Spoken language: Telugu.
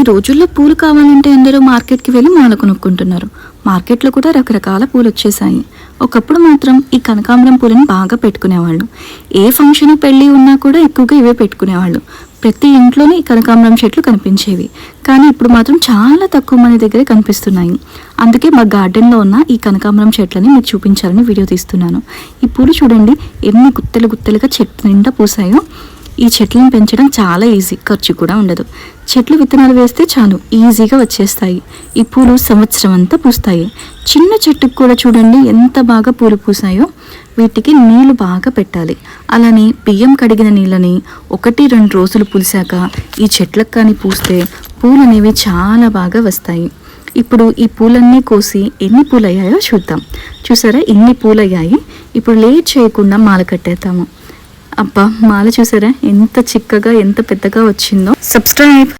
ఈ రోజుల్లో పూలు కావాలంటే అందరూ మార్కెట్కి వెళ్ళి మాల కొనుక్కుంటున్నారు. మార్కెట్లో కూడా రకరకాల పూలు వచ్చేసాయి ఒకప్పుడు మాత్రం ఈ కనకాంబరం పూలను బాగా పెట్టుకునేవాళ్ళు. ఏ ఫంక్షన్ పెళ్ళి ఉన్నా కూడా ఎక్కువగా ఇవే పెట్టుకునేవాళ్ళు. ప్రతి ఇంట్లోనే ఈ కనకాంబరం చెట్లు కనిపించేవి. కానీ ఇప్పుడు మాత్రం చాలా తక్కువ మంది దగ్గరే కనిపిస్తున్నాయి. అందుకే మా గార్డెన్లో ఉన్న ఈ కనకాంబరం చెట్లని మీకు చూపించాలని వీడియో తీస్తున్నాను. ఈ పూలు చూడండి ఎన్ని గుత్తలు గుత్తలుగా చెట్టు నిండా పూసాయో. ఈ చెట్లను పెంచడం చాలా ఈజీ ఖర్చు కూడా ఉండదు. చెట్లు విత్తనాలు వేస్తే చాలు ఈజీగా వచ్చేస్తాయి. ఈ పూలు సంవత్సరం అంతా పూస్తాయి. చిన్న చెట్టుకు కూడా చూడండి ఎంత బాగా పూలు పూసాయో. వీటికి నీళ్ళు బాగా పెట్టాలి. అలానే బియ్యం కడిగిన నీళ్ళని ఒకటి రెండు రోజులు పులిసాక ఈ చెట్లకు కానీ పూస్తే పూలు అనేవి చాలా బాగా వస్తాయి. ఇప్పుడు ఈ పూలన్నీ కోసి ఎన్ని పూలయ్యాయో చూద్దాం. చూసారా? ఎన్ని పూలయ్యాయి? ఇప్పుడు లేట్ చేయకుండా మాల కట్టేద్దాము. అబ్బా మాల చూసారా? ఎంత చిక్కగా ఎంత పెద్దగా వచ్చిందో. సబ్స్క్రైబ్